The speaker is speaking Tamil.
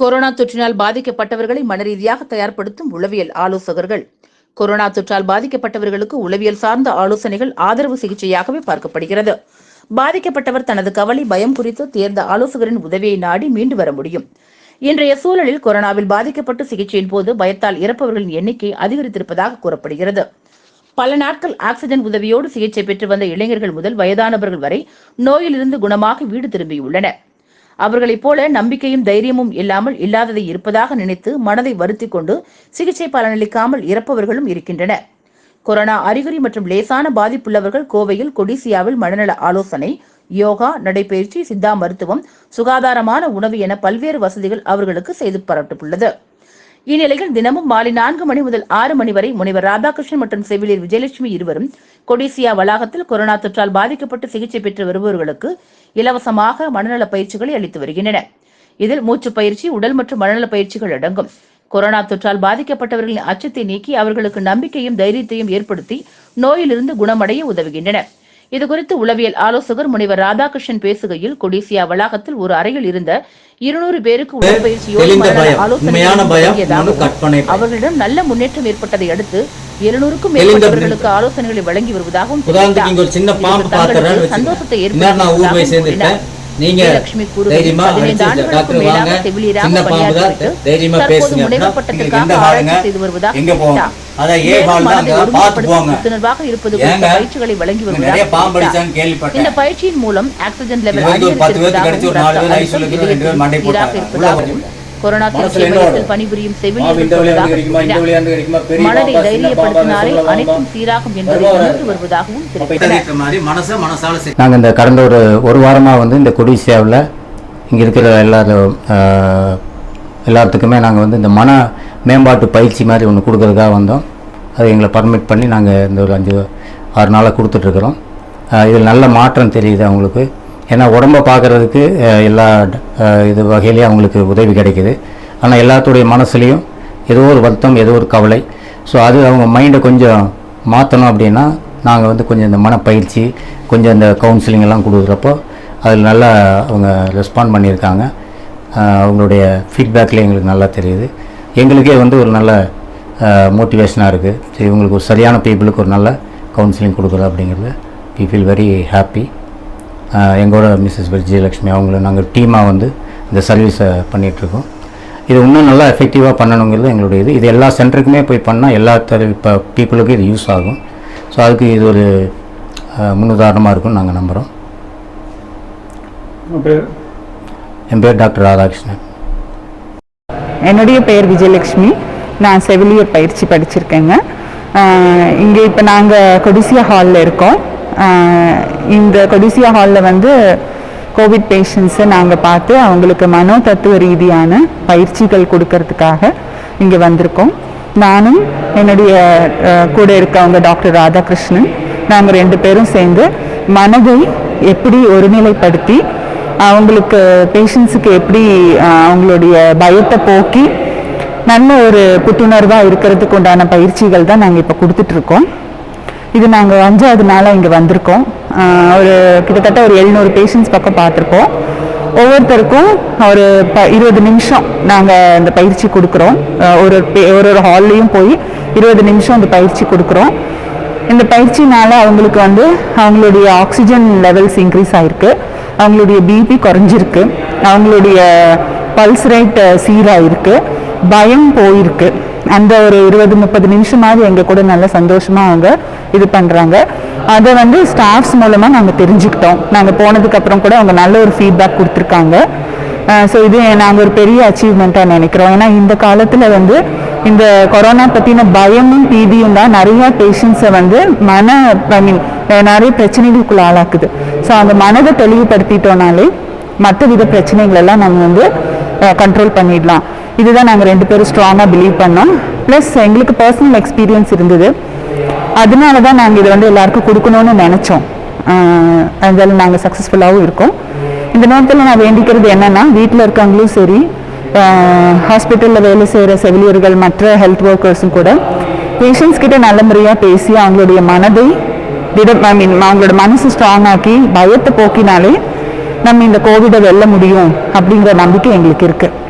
கொரோனா தொற்றினால் பாதிக்கப்பட்டவர்களை மனரீதியாக தயார்படுத்தும் உளவியல் ஆலோசகர்கள். கொரோனா தொற்றால் பாதிக்கப்பட்டவர்களுக்கு உளவியல் சார்ந்த ஆலோசனைகள் ஆதரவு சிகிச்சையாகவே பார்க்கப்படுகிறது. பாதிக்கப்பட்டவர் தனது கவலை பயம் குறித்து தேர்ந்த ஆலோசகரின் உதவியை நாடி மீண்டு வர முடியும். இன்றைய சூழலில் கொரோனாவில் பாதிக்கப்பட்டு சிகிச்சையின் போது பயத்தால் இறப்பவர்களின் எண்ணிக்கை அதிகரித்திருப்பதாக கூறப்படுகிறது. பல நாட்கள் ஆக்சிஜன் உதவியோடு சிகிச்சை பெற்று வந்த இளைஞர்கள் முதல் வயதானவர்கள் வரை நோயிலிருந்து குணமாக வீடு திரும்பியுள்ளனர். அவர்களைப் போல நம்பிக்கையும் தைரியமும் இல்லாமல் இல்லாததை இருப்பதாக நினைத்து மனதை வருத்திக் கொண்டு சிகிச்சை பலனளிக்காமல் இறப்பவர்களும் இருக்கின்றனர். கொரோனா அறிகுறி மற்றும் லேசான பாதிப்புள்ளவர்கள் கோவையில் கொடிசியாவில் மனநல ஆலோசனை யோகா நடைபயிற்சி சித்தா மருத்துவம் சுகாதாரமான உணவு என பல்வேறு வசதிகள் அவர்களுக்கு செய்து தரப்பட்டுள்ளது இந்நிலையில் தினமும் மாலை நான்கு மணி முதல் ஆறு மணி வரை முனைவர் ராதாகிருஷ்ணன் மற்றும் செவிலியர் விஜயலட்சுமி இருவரும் கொடிசியா வளாகத்தில் கொரோனா தொற்றால் பாதிக்கப்பட்டு சிகிச்சை பெற்று வருபவர்களுக்கு இலவசமாக மனநல பயிற்சிகளை அளித்து வருகின்றனர். இதில் மூச்சு பயிற்சி உடல் மற்றும் மனநல பயிற்சிகள் அடங்கும். கொரோனா தொற்றால் பாதிக்கப்பட்டவர்களின் அச்சத்தை நீக்கி அவர்களுக்கு நம்பிக்கையும் தைரியத்தையும் ஏற்படுத்தி நோயிலிருந்து குணமடைய உதவுகின்றனர். இதுகுறித்து உளவியல் ஆலோசகர் முனைவர் ராதாகிருஷ்ணன் பேசுகையில் கொடிசியா வளாகத்தில் ஒரு அறையில் இருந்த இருநூறு பேருக்கு உடற்பயிற்சியோடு பயம். அவர்களிடம் நல்ல முன்னேற்றம் ஏற்பட்டதை அடுத்து எழுநூறுக்கும் மேற்பட்டவர்களுக்கு ஆலோசனைகளை வழங்கி வருவதாகவும் சந்தோஷத்தை கூறினார். நீங்க தைரியமா டாக்டர் வாங்க. சின்ன பாம்பு தான். தைரியமா பேசுங்க. ஆராய்ச்சி பாருங்க எங்க போவோம். அதான் ஏ மேலும் ஹால் தான் மனதை அங்க பார்த்து ஒருமுகப்படுத்தி போங்க புத்துணர்வாக இருப்பது குறித்த ஏங்க? பயிற்சிகளை வழங்கி வருவதாக இந்த பயிற்சியின் மூலம் ஆக்சிஜன் லெவல் கொரோனா? பணிபுரியும் பாம்பு செவிலியர் இந்த வழியா இருப்பதாக கிடைக்குமா இந்த கூறினார். வழியா கிடைக்குமா பெரிய மனதை தைரியப்படுத்தினாலே அனைத்தும் சீராகும் என்பதை. உணர்ந்து வருவதாகவும் தெரிவித்தார் நாங்கள் இந்த கடந்த ஒரு ஒரு வாரமாக வந்து இந்த கொடிசியாவில் இங்கே இருக்கிற எல்லாரும் ஆஹ், எல்லாத்துக்குமே நாங்கள் வந்து இந்த மன மேம்பாட்டு பயிற்சி மாதிரி ஒன்று கொடுக்குறதுக்காக வந்தோம். அதை எங்களை பர்மிட் பண்ணி நாங்கள் இந்த ஒரு அஞ்சு ஆறு நாளாக கொடுத்துட்ருக்குறோம். இதில் நல்ல மாற்றம் தெரியுது அவங்களுக்கு. ஏன்னா உடம்பை பார்க்குறதுக்கு எல்லா இது வகையிலையும் அவங்களுக்கு உதவி கிடைக்குது. ஆனால் எல்லாத்துடைய மனசுலேயும் ஏதோ ஒரு வருத்தம் ஏதோ ஒரு கவலை. ஸோ அது அவங்க மைண்டை கொஞ்சம் மாற்றணும் அப்படின்னா நாங்கள் வந்து கொஞ்சம் இந்த மனப்பயிற்சி கொஞ்சம் இந்த கவுன்சிலிங் எல்லாம் கொடுக்குறப்போ அதில் நல்லா அவங்க ரெஸ்பாண்ட் பண்ணியிருக்காங்க. அவங்களுடைய ஃபீட்பேக்கில் எங்களுக்கு நல்லா தெரியுது. எங்களுக்கே வந்து ஒரு நல்ல மோட்டிவேஷனாக இருக்குது சரி இவங்களுக்கு ஒரு சரியான பீப்புளுக்கு ஒரு நல்ல கவுன்சிலிங் கொடுக்குறோம் அப்படிங்கிறது வி ஃபீல் வெரி ஹாப்பி எங்களோட மிஸ்ஸஸ் விஜயலட்சுமி அவங்கள நாங்கள் டீமாக வந்து இந்த சர்வீஸை பண்ணிகிட்ருக்கோம் இது இன்னும் நல்லா எஃபெக்டிவாக பண்ணணுங்கிறது எங்களுடைய இது. இது எல்லா சென்டருக்குமே போய் பண்ணால் எல்லா தர இப்போ பீப்புளுக்கும் இது யூஸ் ஆகும். ஸோ அதுக்கு இது ஒரு முன்னுதாரணமாக இருக்கும்னு நாங்கள் நம்புகிறோம் என் பேர் டாக்டர் ராதாகிருஷ்ணன். என்னுடைய பெயர் விஜயலட்சுமி. நான் செவிலியர் பயிற்சி படிச்சிருக்கேங்க. இங்கே இப்போ நாங்கள் கொடிசியா ஹாலில் இருக்கோம். இந்த கொடிசியா ஹாலில் வந்து கோவிட் பேஷண்ட்ஸை நாங்கள் பார்த்து அவங்களுக்கு மனோ தத்துவ ரீதியான பயிற்சிகள் கொடுக்கறதுக்காக இங்கே வந்திருக்கோம். நானும் என்னுடைய கூட இருக்கவங்க டாக்டர் ராதாகிருஷ்ணன். நாங்கள் ரெண்டு பேரும் சேர்ந்து மனதை எப்படி ஒருநிலைப்படுத்தி அவங்களுக்கு பேஷண்ட்ஸுக்கு எப்படி அவங்களுடைய பயத்தை போக்கி நல்ல ஒரு புத்துணர்வாக இருக்கிறதுக்கு உண்டான பயிற்சிகள் தான் நாங்கள் இப்போ கொடுத்துட்ருக்கோம். இது நாங்கள் அஞ்சாவது நாளாக இங்கே வந்திருக்கோம். ஒரு கிட்டத்தட்ட ஒரு எழுநூறு பேஷண்ட்ஸ் பக்கம் பார்த்துருக்கோம். ஒவ்வொருத்தருக்கும் ஒரு ப இருபது நிமிஷம் நாங்கள் இந்த பயிற்சி கொடுக்குறோம். ஒரு பே- ஒரு ஒரு ஹால்லையும் போய் இருபது நிமிஷம் இந்த பயிற்சி கொடுக்குறோம். இந்த பயிற்சினால அவங்களுக்கு வந்து அவங்களுடைய ஆக்சிஜன் லெவல்ஸ் இன்க்ரீஸ் ஆயிருக்கு. அவங்களுடைய பிபி குறைஞ்சிருக்கு. அவங்களுடைய பல்ஸ் ரேட் இருக்குது பயம் போயிருக்கு. அந்த ஒரு இருபது முப்பது நிமிஷமாவது எங்கள் கூட நல்ல சந்தோஷமாக அவங்க இது பண்ணுறாங்க அதை வந்து ஸ்டாஃப்ஸ் மூலமாக நாங்கள் தெரிஞ்சுக்கிட்டோம். நாங்கள் போனதுக்கப்புறம் கூட அவங்க நல்ல ஒரு ஃபீட்பேக் கொடுத்துருக்காங்க. ஸோ இது நாங்கள் ஒரு பெரிய அச்சீவ்மெண்ட்டாக நினைக்கிறோம். ஏன்னா இந்த காலத்தில் வந்து இந்த கொரோனா பற்றின பயமும் பீதியும் தான் நிறைய பேஷண்ட்ஸை வந்து மன ஐ மீன் நிறைய பிரச்சனைகளுக்குள்ள ஆளாக்குது. ஸோ அந்த மனதை தெளிவுபடுத்திட்டோம்னாலே மற்ற வித பிரச்சனைகள் எல்லாம் நம்ம வந்து கண்ட்ரோல் பண்ணிடலாம். இதுதான் நாங்கள் ரெண்டு பேரும் ஸ்ட்ராங்காக பிலீவ் பண்ணோம். ப்ளஸ் எங்களுக்கு பர்சனல் எக்ஸ்பீரியன்ஸ் இருந்தது. அதனால தான் நாங்கள் இதை வந்து எல்லாருக்கும் கொடுக்கணும்னு நினச்சோம். அதில் நாங்கள் சக்ஸஸ்ஃபுல்லாகவும் இருக்கோம். இந்த நேரத்தில் நான் வேண்டிக்கிறது என்னன்னா வீட்டில் இருக்கவங்களும் சரி ஹாஸ்பிட்டலில் வேலை செய்கிற செவிலியர்கள் மற்ற ஹெல்த் ஒர்க்கர்ஸும் கூட பேஷண்ட்ஸ் கிட்ட நல்ல முறையாக பேசி அவங்களுடைய மனதை திட ஐ மீன் அவங்களோட மனசு ஸ்ட்ராங் ஆக்கி பயத்தை போக்கினாலே நம்ம இந்த கோவிடை வெல்ல முடியும் அப்படிங்கிற நம்பிக்கை எங்களுக்கு இருக்குது